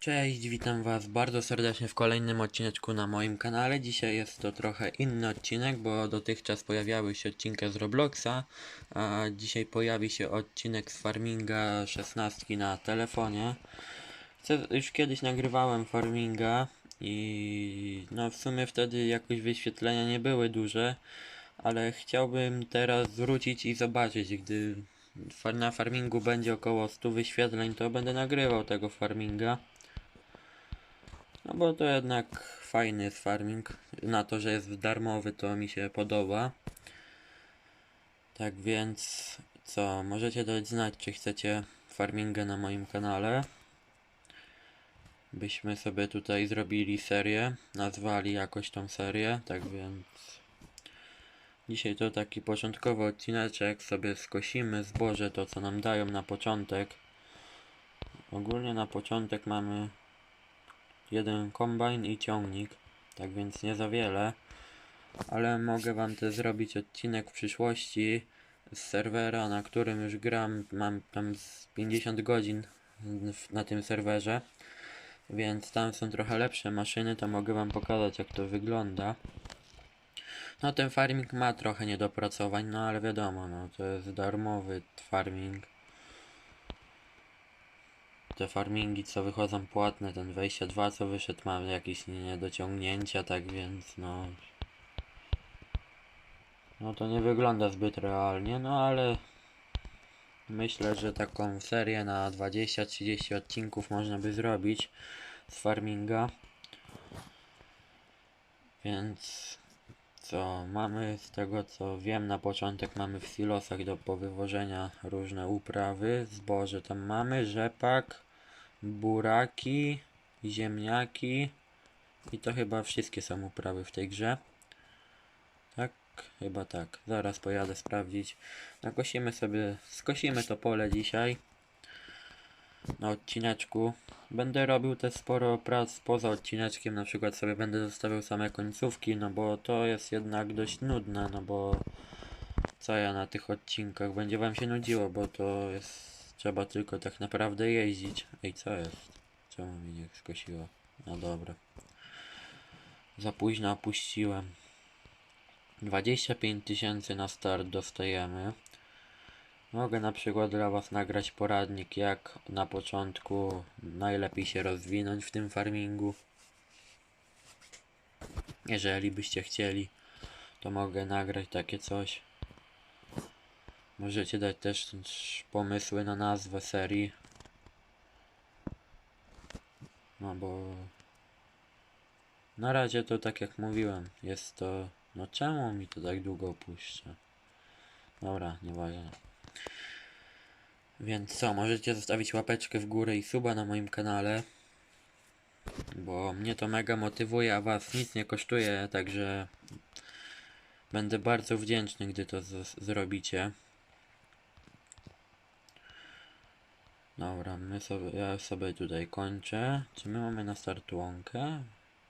Cześć, witam was bardzo serdecznie w kolejnym odcineczku na moim kanale. Dzisiaj jest to trochę inny odcinek, bo dotychczas pojawiały się odcinki z Robloxa, a dzisiaj pojawi się odcinek z Farminga 16 na telefonie. Już kiedyś nagrywałem Farminga i no w sumie wtedy jakoś wyświetlenia nie były duże, ale chciałbym teraz wrócić i zobaczyć, gdy na Farmingu będzie około 100 wyświetleń, to będę nagrywał tego Farminga. No bo to jednak fajny jest farming. Na to, że jest darmowy, to mi się podoba. Tak więc, co, możecie dać znać, czy chcecie farmingę na moim kanale. Byśmy sobie tutaj zrobili serię, nazwali jakoś tą serię, tak więc... Dzisiaj to taki początkowy odcineczek, sobie skosimy zboże, to co nam dają na początek. Ogólnie na początek mamy jeden kombajn i ciągnik, tak więc nie za wiele, ale mogę wam też zrobić odcinek w przyszłości z serwera, na którym już gram, mam tam z 50 godzin na tym serwerze, więc tam są trochę lepsze maszyny, to mogę wam pokazać jak to wygląda. No ten farming ma trochę niedopracowań, no ale wiadomo, no to jest darmowy farming te farmingi co wychodzą płatne, ten 22 co wyszedł ma jakieś niedociągnięcia, tak więc no... No to nie wygląda zbyt realnie, no ale... Myślę, że taką serię na 20-30 odcinków można by zrobić z farminga. Więc... Co mamy? Z tego co wiem na początek mamy w silosach do powywożenia różne uprawy, zboże tam mamy, rzepak, buraki, ziemniaki i to chyba wszystkie są uprawy w tej grze. Tak, chyba tak. Zaraz pojadę sprawdzić. Nakosimy sobie, skosimy to pole dzisiaj na odcineczku. Będę robił też sporo prac poza odcineczkiem, na przykład sobie będę zostawiał same końcówki, no bo to jest jednak dość nudne, no bo co ja na tych odcinkach, będzie wam się nudziło, bo to jest, trzeba tylko tak naprawdę jeździć. Ej, co jest? Czemu mi nie skosiło? No dobra. Za późno opuściłem. 25 tysięcy na start dostajemy. Mogę na przykład dla Was nagrać poradnik, jak na początku najlepiej się rozwinąć w tym farmingu. Jeżeli byście chcieli, to mogę nagrać takie coś. Możecie dać też pomysły na nazwę serii. No bo na razie to tak jak mówiłem, jest to. No czemu mi to tak długo opuszcza? Dobra, nieważne. Więc co, możecie zostawić łapeczkę w górę i suba na moim kanale. Bo mnie to mega motywuje, a was nic nie kosztuje, także będę bardzo wdzięczny, gdy to zrobicie. Dobra, my sobie, ja sobie tutaj kończę. Czy my mamy na start łąkę?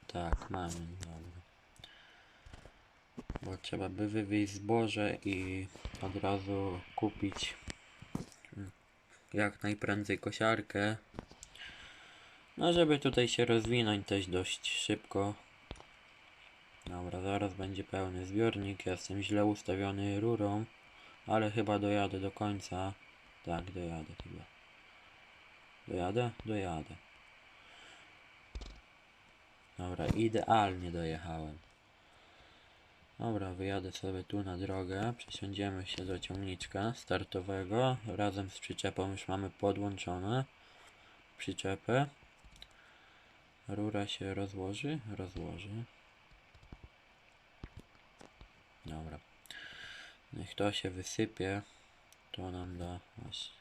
Tak, mamy, dobra. Bo trzeba by wywieźć zboże i od razu kupić mm, jak najprędzej kosiarkę. No, żeby tutaj się rozwinąć też dość szybko. Dobra, zaraz będzie pełny zbiornik. Ja Jestem źle ustawiony rurą, ale chyba dojadę do końca. Tak, dojadę chyba. Dojadę? Dojadę. Dobra, idealnie dojechałem. Dobra, wyjadę sobie tu na drogę, przesiądziemy się do ciągniczka startowego, razem z przyczepą już mamy podłączone przyczepę. Rura się rozłoży? Rozłoży. Dobra. Niech to się wysypie, to nam da właśnie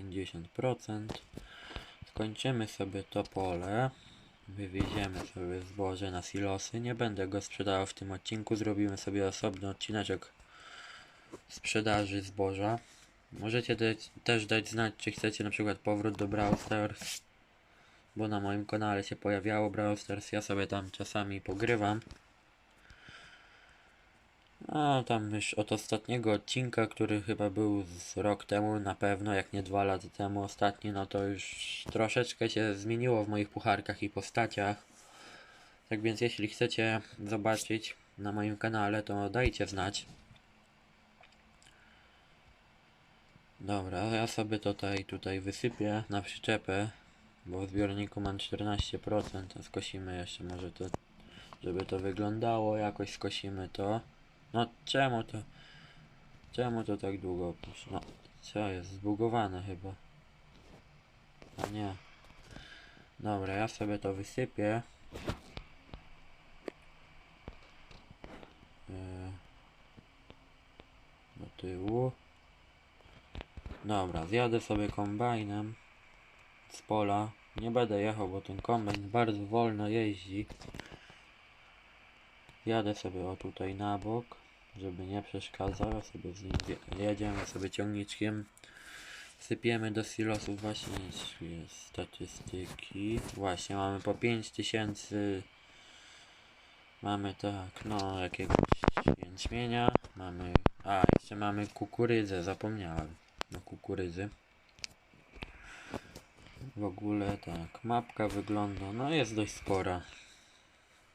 50%. Skończymy sobie to pole. Wywieziemy sobie zboże na silosy. Nie będę go sprzedawał w tym odcinku. Zrobimy sobie osobny odcineczek sprzedaży zboża. Możecie dać, też dać znać, czy chcecie na przykład powrót do Brawl Stars. Bo na moim kanale się pojawiało Brawl Stars. Ja sobie tam czasami pogrywam. A tam już od ostatniego odcinka, który chyba był z rok temu na pewno, jak nie dwa lata temu ostatni, no to już troszeczkę się zmieniło w moich pucharkach i postaciach. Tak więc jeśli chcecie zobaczyć na moim kanale, to dajcie znać. Dobra, ja sobie tutaj, tutaj wysypię na przyczepę, bo w zbiorniku mam 14%, a skosimy jeszcze może to, żeby to wyglądało, jakoś skosimy to. No czemu to, czemu to tak długo pusz- No, co jest, zbugowane chyba. A nie. Dobra, ja sobie to wysypię. Yy, do tyłu. Dobra, zjadę sobie kombajnem z pola. Nie będę jechał, bo ten kombajn bardzo wolno jeździ. Jadę sobie o tutaj na bok, żeby nie przeszkadzał. Ja sobie z nim je- jedziemy sobie ciągniczkiem. Sypiemy do silosów właśnie statystyki. Właśnie mamy po 5000. Mamy tak, no jakiegoś jęczmienia. Mamy. A, jeszcze mamy kukurydzę, zapomniałem. No kukurydzy. W ogóle tak, mapka wygląda, no jest dość spora.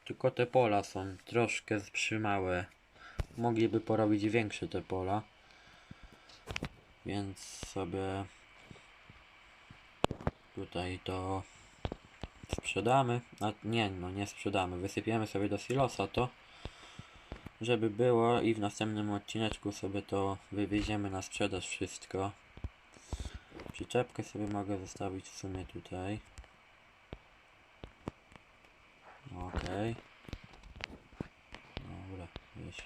Tylko te pola są troszkę przymałe. Mogliby porobić większe te pola. Więc sobie tutaj to sprzedamy. A nie, no nie sprzedamy. Wysypiemy sobie do silosa to, żeby było i w następnym odcineczku sobie to wywieziemy na sprzedaż wszystko. Przyczepkę sobie mogę zostawić w sumie tutaj. Okej. Dobra, już.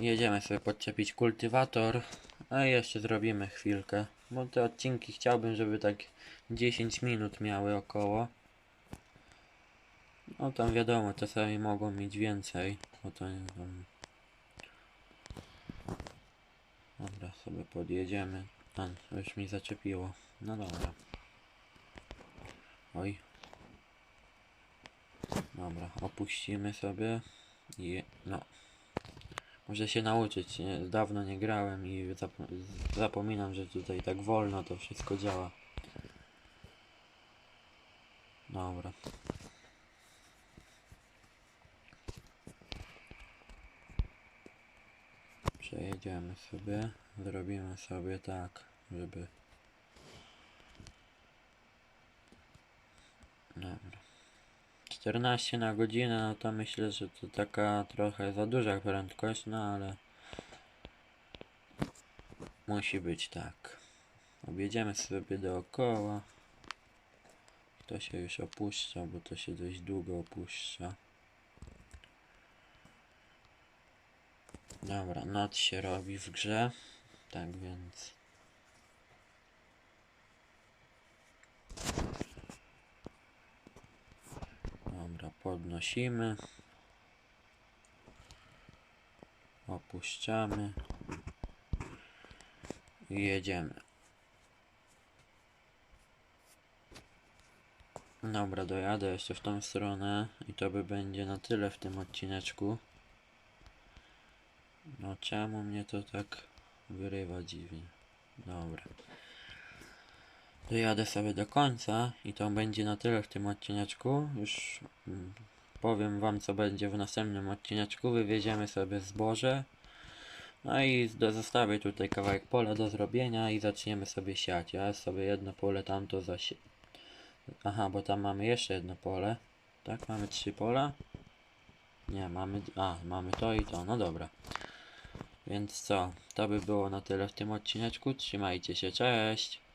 Jedziemy sobie podczepić kultywator. A jeszcze zrobimy chwilkę. Bo te odcinki chciałbym, żeby tak 10 minut miały około. No tam wiadomo, czasami mogą mieć więcej. Bo to nie wiem. Dobra, sobie podjedziemy. A, już mi zaczepiło. No dobra. Oj. Dobra, opuścimy sobie i no. Muszę się nauczyć, dawno nie grałem i zapo zapominam, że tutaj tak wolno to wszystko działa. Dobra. Przejedziemy sobie, zrobimy sobie tak, żeby... Dobra. 14 na godzinę, no to myślę, że to taka trochę za duża prędkość, no ale musi być tak. Objedziemy sobie dookoła. To się już opuszcza, bo to się dość długo opuszcza. Dobra, noc się robi w grze, tak więc Dobra, podnosimy. Opuszczamy. I jedziemy. Dobra, dojadę jeszcze w tą stronę i to by będzie na tyle w tym odcineczku. No czemu mnie to tak wyrywa dziwnie? Dobra. Dojadę sobie do końca i to będzie na tyle w tym odcineczku. Już mm, powiem wam co będzie w następnym odcineczku. Wywieziemy sobie zboże. No i zostawię tutaj kawałek pola do zrobienia i zaczniemy sobie siać. Ja sobie jedno pole tamto zasie... Aha, bo tam mamy jeszcze jedno pole. Tak, mamy trzy pola. Nie, mamy... A, mamy to i to. No dobra. Więc co? To by było na tyle w tym odcineczku. Trzymajcie się, cześć!